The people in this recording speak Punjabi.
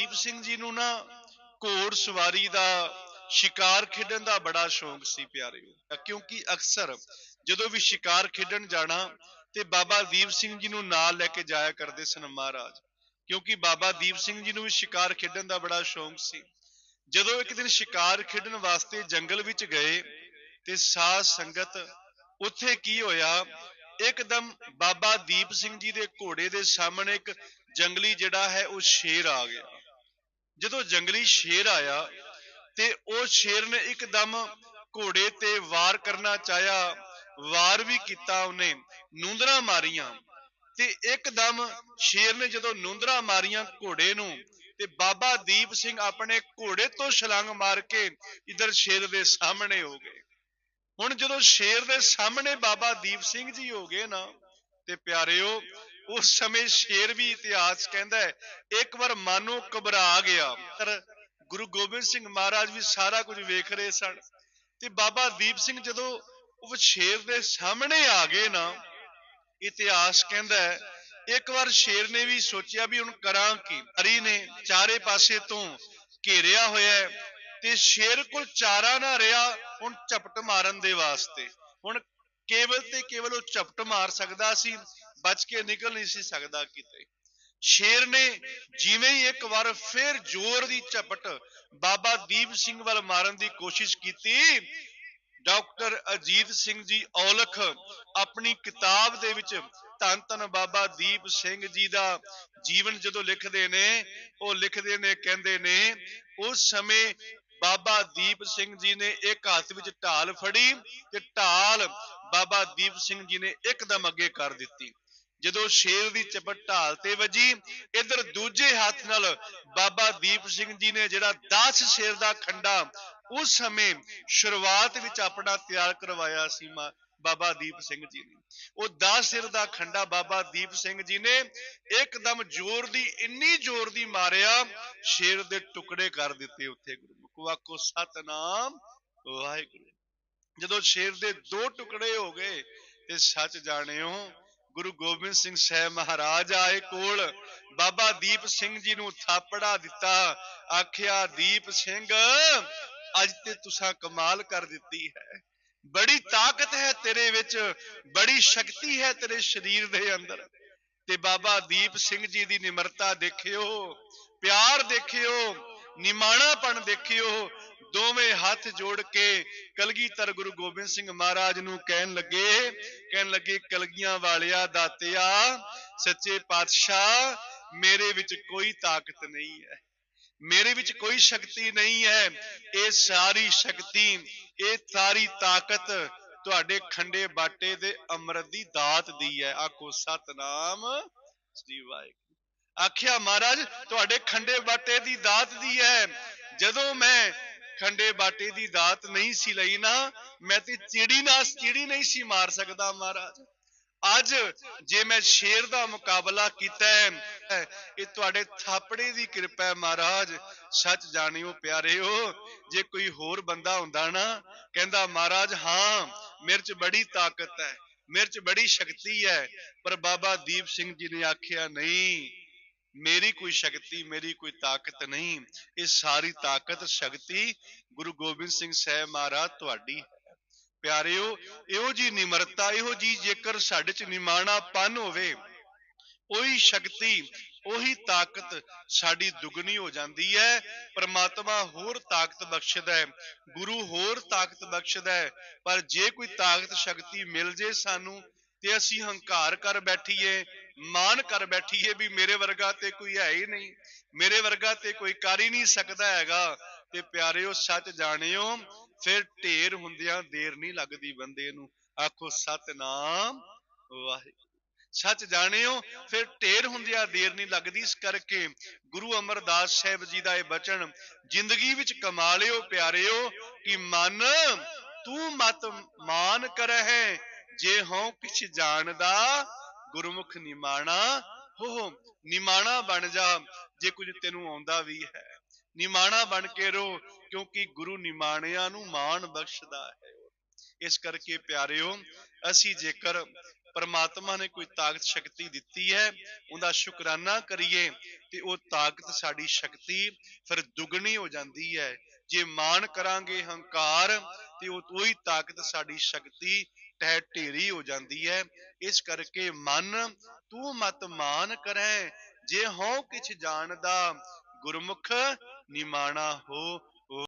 ਦੀਪ ਸਿੰਘ ਜੀ ਨੂੰ ਨਾ ਘੋੜ ਸਵਾਰੀ ਦਾ ਸ਼ਿਕਾਰ ਖੇਡਣ ਦਾ ਬੜਾ ਸ਼ੌਂਕ ਸੀ ਪਿਆਰਿਓ ਕਿਉਂਕਿ ਅਕਸਰ ਜਦੋਂ ਵੀ ਸ਼ਿਕਾਰ ਖੇਡਣ ਜਾਣਾ ਤੇ ਬਾਬਾ ਦੀਪ ਸਿੰਘ ਜੀ ਨੂੰ ਨਾਲ ਲੈ ਕੇ ਜਾਇਆ ਕਰਦੇ ਸਨ ਮਹਾਰਾਜ। ਕਿਉਂਕਿ ਬਾਬਾ ਦੀਪ ਸਿੰਘ ਜੀ ਨੂੰ ਵੀ ਸ਼ਿਕਾਰ ਖੇਡਣ ਦਾ ਬੜਾ ਸ਼ੌਂਕ ਸੀ। ਜਦੋਂ ਇੱਕ ਦਿਨ ਸ਼ਿਕਾਰ ਖੇਡਣ ਵਾਸਤੇ ਜੰਗਲ ਵਿੱਚ ਗਏ ਤੇ ਸਾਧ ਸੰਗਤ ਉੱਥੇ ਕੀ ਹੋਇਆ, ਇੱਕਦਮ ਬਾਬਾ ਦੀਪ ਸਿੰਘ ਜੀ ਦੇ ਘੋੜੇ ਦੇ ਸਾਹਮਣੇ ਇੱਕ ਜੰਗਲੀ ਜਿਹੜਾ ਹੈ ਉਹ ਸ਼ੇਰ ਆ ਗਿਆ। ਜਦੋਂ ਜੰਗਲੀ ਸ਼ੇਰ ਆਇਆ ਤੇ ਉਹ ਸ਼ੇਰ ਨੇ ਇੱਕਦਮ ਘੋੜੇ ਤੇ ਵਾਰ ਕਰਨਾ ਚਾਹਿਆ, ਵਾਰ ਵੀ ਕੀਤਾ ਉਹਨੇ, ਨੂੰਦਰਾ ਮਾਰੀਆਂ। ਤੇ ਇੱਕਦਮ ਸ਼ੇਰ ਨੇ ਜਦੋਂ ਨੂੰਦਰਾ ਮਾਰੀਆਂ ਘੋੜੇ ਨੂੰ ਤੇ ਬਾਬਾ ਦੀਪ ਸਿੰਘ ਆਪਣੇ ਘੋੜੇ ਤੋਂ ਛਲਾਂਗ ਮਾਰ ਕੇ ਇਧਰ ਸ਼ੇਰ ਦੇ ਸਾਹਮਣੇ ਹੋ ਗਏ। ਹੁਣ ਜਦੋਂ ਸ਼ੇਰ ਦੇ ਸਾਹਮਣੇ ਬਾਬਾ ਦੀਪ ਸਿੰਘ ਜੀ ਹੋ ਗਏ ਨਾ, ਤੇ ਪਿਆਰਿਓ ਉਸ ਸਮੇਂ ਸ਼ੇਰ ਵੀ ਇਤਿਹਾਸ ਕਹਿੰਦਾ ਹੈ, ਇੱਕ ਵਾਰ ਮਾਨੋ ਘਬਰਾ ਗਿਆ। ਗੁਰੂ ਗੋਬਿੰਦ ਸਿੰਘ ਮਹਾਰਾਜ ਵੀ ਸਾਰਾ ਕੁਝ ਵੇਖ ਰਹੇ ਸਨ। ਤੇ ਬਾਬਾ ਦੀਪ ਸਿੰਘ ਜਦੋਂ ਉਹ ਸ਼ੇਰ ਦੇ ਸਾਹਮਣੇ ਆ ਗਏ ਨਾ, ਇਤਿਹਾਸ ਕਹਿੰਦਾ ਹੈ, ਇੱਕ ਵਾਰ ਸ਼ੇਰ ਨੇ ਵੀ ਸੋਚਿਆ ਵੀ ਹੁਣ ਕਰਾਂ ਕੀ। ਹਰੀ ਨੇ ਚਾਰੇ ਪਾਸੇ ਤੋਂ ਘੇਰਿਆ ਹੋਇਆ ਹੈ ਤੇ ਸ਼ੇਰ ਕੋਲ ਚਾਰਾ ਨਾ ਰਿਹਾ, ਹੁਣ ਝਪਟ ਮਾਰਨ ਦੇ ਵਾਸਤੇ। ਹੁਣ ਕੇਵਲ ਤੇ ਕੇਵਲ ਉਹ ਝਪਟ ਮਾਰ ਸਕਦਾ ਸੀ, ਬਚ ਕੇ ਨਿਕਲ ਨਹੀਂ ਸੀ ਸਕਦਾ ਕਿਤੇ। ਸ਼ੇਰ ਨੇ ਜਿਵੇਂ ਹੀ ਇੱਕ ਵਾਰ ਫੇਰ ਜ਼ੋਰ ਦੀ ਝਪਟ ਬਾਬਾ ਦੀਪ ਸਿੰਘ ਵੱਲ ਮਾਰਨ ਦੀ ਕੋਸ਼ਿਸ਼ ਕੀਤੀ, ਡਾਕਟਰ ਅਜੀਤ ਸਿੰਘ ਜੀ ਔਲਖ ਆਪਣੀ ਕਿਤਾਬ ਦੇ ਵਿੱਚ ਧੰਨ ਧੰਨ ਬਾਬਾ ਦੀਪ ਸਿੰਘ ਜੀ ਦਾ ਜੀਵਨ ਜਦੋਂ ਲਿਖਦੇ ਨੇ, ਉਹ ਲਿਖਦੇ ਨੇ, ਕਹਿੰਦੇ ਨੇ, ਉਸ ਸਮੇਂ ਬਾਬਾ ਦੀਪ ਸਿੰਘ ਜੀ ਨੇ ਇੱਕ ਹੱਥ ਵਿੱਚ ਢਾਲ ਫੜੀ ਤੇ ਢਾਲ ਬਾਬਾ ਦੀਪ ਸਿੰਘ ਜੀ ਨੇ ਇੱਕਦਮ ਅੱਗੇ ਕਰ ਦਿੱਤੀ। ਜਦੋਂ ਸ਼ੇਰ ਦੀ ਚਪਟ ਢਾਲ ਤੇ ਵੱਜੀ, ਇਧਰ ਦੂਜੇ ਹੱਥ ਨਾਲ ਬਾਬਾ ਦੀਪ ਸਿੰਘ ਜੀ ਨੇ ਜਿਹੜਾ 10 ਸ਼ੇਰ ਦਾ ਖੰਡਾ ਉਸ ਸਮੇਂ ਸ਼ੁਰੂਆਤ ਵਿੱਚ ਆਪਣਾ ਤਿਆਰ ਕਰਵਾਇਆ ਸੀ ਬਾਬਾ ਦੀਪ ਸਿੰਘ ਜੀ ਨੇ। ਉਹ 10 ਸਿਰ ਦਾ ਖੰਡਾ ਬਾਬਾ ਦੀਪ ਸਿੰਘ ਜੀ ਨੇ ਇੱਕਦਮ ਜ਼ੋਰ ਦੀ, ਇੰਨੀ ਜ਼ੋਰ ਦੀ ਮਾਰਿਆ, ਸ਼ੇਰ ਦੇ ਟੁਕੜੇ ਕਰ ਦਿੱਤੇ ਉੱਥੇ ਗੁਰੂ ਆਖੋ ਸਤਨਾਮ, ਵਾਹਿਗੁਰੂ। ਜਦੋਂ ਸ਼ੇਰ ਦੇ ਦੋ ਟੁਕੜੇ ਹੋ ਗਏ, ਤੇ ਸੱਚ ਜਾਣਿਓ, ਗੁਰੂ ਗੋਬਿੰਦ ਸਿੰਘ ਸਾਹਿਬ ਮਹਾਰਾਜ ਆਏ ਕੋਲ, ਬਾਬਾ ਦੀਪ ਸਿੰਘ ਜੀ ਨੂੰ ਥਾਪੜਾ ਦਿੱਤਾ, ਆਖਿਆ, ਦੀਪ ਸਿੰਘ, ਅੱਜ ਤੇ ਤੁਸੀਂ ਕਮਾਲ ਕਰ ਦਿੱਤੀ ਹੈ। ਬੜੀ ਤਾਕਤ ਹੈ ਤੇਰੇ ਵਿੱਚ, ਬੜੀ ਸ਼ਕਤੀ ਹੈ ਤੇਰੇ ਸਰੀਰ ਦੇ ਅੰਦਰ। ਤੇ ਬਾਬਾ ਦੀਪ ਸਿੰਘ ਜੀ ਦੀ ਨਿਮਰਤਾ ਦੇਖਿਓ, ਪਿਆਰ ਦੇਖਿਓ ਨਿਮਾਣਾਪਣ ਦੇਖਿਓ, ਦੋਵੇਂ ਹੱਥ ਜੋੜ ਕੇ ਕਲਗੀਧਰ ਗੁਰੂ ਗੋਬਿੰਦ ਸਿੰਘ ਮਹਾਰਾਜ ਨੂੰ ਕਹਿਣ ਲੱਗੇ ਕਹਿਣ ਲੱਗੇ, ਕਲਗੀਆਂ ਵਾਲਿਆ ਦਾਤਿਆ, ਸੱਚੇ ਪਾਤਸ਼ਾਹ, ਮੇਰੇ ਵਿੱਚ ਕੋਈ ਤਾਕਤ ਨਹੀਂ ਹੈ। ਮੇਰੇ ਵਿੱਚ ਕੋਈ ਸ਼ਕਤੀ ਨਹੀਂ ਹੈ। ਇਹ ਸਾਰੀ ਸ਼ਕਤੀ, ਇਹ ਸਾਰੀ ਤਾਕਤ ਤੁਹਾਡੇ ਖੰਡੇ ਬਾਟੇ ਦੇ ਅੰਮ੍ਰਿਤ ਦੀ ਦਾਤ ਦੀ ਹੈ। ਆਖੋ, ਸਤਨਾਮ ਸ੍ਰੀ ਵਾਹਿਗੁਰੂ। ਆਖਿਆ, ਮਹਾਰਾਜ, ਤੁਹਾਡੇ ਖੰਡੇ ਬਾਟੇ ਦੀ ਦਾਤ ਦੀ ਹੈ। ਜਦੋਂ ਮੈਂ ਖੰਡੇ ਬਾਟੇ ਦੀ ਦਾਤ ਨਹੀਂ ਸੀ ਲਈ ਨਾ, ਮੈਂ ਤੇ ਚਿੜੀ ਨਾਲ ਚਿੜੀ ਨਹੀਂ ਸੀ ਮਾਰ ਸਕਦਾ, ਮਹਾਰਾਜ। ਅੱਜ ਜੇ ਮੈਂ ਸ਼ੇਰ ਦਾ ਮੁਕਾਬਲਾ ਕੀਤਾ ਹੈ, ਇਹ ਤੁਹਾਡੇ ਥਾਪੜੇ ਦੀ ਕਿਰਪਾ ਹੈ, ਮਹਾਰਾਜ। ਸੱਚ ਜਾਣਿਓ ਪਿਆਰਿਓ, ਜੇ ਕੋਈ ਹੋਰ ਬੰਦਾ ਹੁੰਦਾ ਨਾ, ਕਹਿੰਦਾ, ਮਹਾਰਾਜ, ਹਾਂ, ਮੇਰੇ 'ਚ ਬੜੀ ਤਾਕਤ ਹੈ, ਮੇਰੇ 'ਚ ਬੜੀ ਸ਼ਕਤੀ ਹੈ। ਪਰ ਬਾਬਾ ਦੀਪ ਸਿੰਘ ਜੀ ਨੇ ਆਖਿਆ, ਨਹੀਂ ਮੇਰੀ ਕੋਈ ਸ਼ਕਤੀ, ਮੇਰੀ ਕੋਈ ਤਾਕਤ ਨਹੀਂ। ਇਹ ਸਾਰੀ ਤਾਕਤ, ਸ਼ਕਤੀ ਗੁਰੂ ਗੋਬਿੰਦ ਸਿੰਘ ਸਾਹਿਬ ਮਹਾਰਾਜ ਤੁਹਾਡੀ ਪਿਆਰਿਓ, ਇਹੋ ਜੀ ਨਿਮਰਤਾ, ਇਹੋ ਜੀ ਜੇਕਰ ਸਾਡੇ ਚ ਨਿਮਾਣਾਪਨ ਹੋਵੇ, ਉਹੀ ਸ਼ਕਤੀ, ਉਹੀ ਤਾਕਤ ਸਾਡੀ ਦੁਗਣੀ ਹੋ ਜਾਂਦੀ ਹੈ। ਪਰਮਾਤਮਾ ਹੋਰ ਤਾਕਤ ਬਖਸ਼ਦਾ ਹੈ, ਗੁਰੂ ਹੋਰ ਤਾਕਤ ਬਖਸ਼ਦਾ ਹੈ। ਪਰ ਜੇ ਕੋਈ ਤਾਕਤ, ਸ਼ਕਤੀ ਮਿਲ ਜੇ ਸਾਨੂੰ, ਤੇ ਅਸੀਂ ਹੰਕਾਰ ਕਰ ਬੈਠੀਏ ਮਾਨ ਕਰ ਬੈਠੀਏ ਵੀ ਮੇਰੇ ਵਰਗਾ ਤੇ ਕੋਈ ਹੈ ਹੀ ਨਹੀਂ। ਮੇਰੇ ਵਰਗਾ ਤੇ ਕੋਈ ਕਰ ਹੀ ਨਹੀਂ ਸਕਦਾ ਹੈਗਾ। ਤੇ ਪਿਆਰਿਓ, ਸੱਚ ਜਾਣਿਓ, ਫਿਰ ਢੇਰ ਹੁੰਦਿਆਂ ਦੇਰ ਨਹੀਂ ਲੱਗਦੀ ਬੰਦੇ ਨੂੰ। ਆਖੋ, ਸਤਨਾਮ ਵਾਹਿਗੁਰੂ। ਸੱਚ ਜਾਣਿਓ, ਫਿਰ ਢੇਰ ਹੁੰਦਿਆਂ ਦੇਰ ਨਹੀਂ ਲੱਗਦੀ। ਇਸ ਕਰਕੇ ਗੁਰੂ ਅਮਰਦਾਸ ਸਾਹਿਬ ਜੀ ਦਾ ਇਹ ਬਚਨ, ਜ਼ਿੰਦਗੀ ਵਿੱਚ ਕਮਾ ਲਿਓ ਪਿਆਰਿਓ, ਕਿ ਮਨ, ਤੂੰ ਮਤ ਮਾਨ ਕਰਹਿ, ਜੇ ਹਉ ਕਿਛ ਜਾਣਦਾ ਗੁਰਮੁਖ ਨਿਮਾਣਾ ਹੋ ਨਿਮਾਣਾ ਬਣ ਜਾ, ਜੇ ਕੁਝ ਤੈਨੂੰ ਆਉਂਦਾ ਵੀ ਹੈ। ਨਿਮਾਣਾ ਬਣ ਕੇ ਰੋ, ਕਿਉਂਕਿ ਗੁਰੂ ਨਿਮਾਣਿਆਂ ਨੂੰ ਮਾਣ ਬਖਸ਼ਦਾ ਹੈ ਇਸ ਕਰਕੇ ਪਿਆਰਿਓ, ਅਸੀਂ ਜੇਕਰ ਪਰਮਾਤਮਾ ਨੇ ਕੋਈ ਤਾਕਤ, ਸ਼ਕਤੀ ਦਿੱਤੀ ਹੈ, ਉਹਦਾ ਸ਼ੁਕਰਾਨਾ ਕਰੀਏ, ਤੇ ਉਹ ਤਾਕਤ ਸਾਡੀ ਸ਼ਕਤੀ ਫਿਰ ਦੁੱਗਣੀ ਹੋ ਜਾਂਦੀ ਹੈ। ਜੇ ਮਾਣ ਕਰਾਂਗੇ ਹੰਕਾਰ, ਤੇ ਉਹ ਉਹੀ ਤਾਕਤ ਸਾਡੀ ਸ਼ਕਤੀ ਟਹਿ ਢੇਰੀ ਹੋ ਜਾਂਦੀ ਹੈ। ਇਸ ਕਰਕੇ ਮਨ, ਤੂੰ ਮਤ ਮਾਨ ਕਰੈ। ਜੇ ਹਉ ਕਿਛ ਜਾਣਦਾ, ਗੁਰਮੁਖ ਨਿਮਾਣਾ ਹੋ।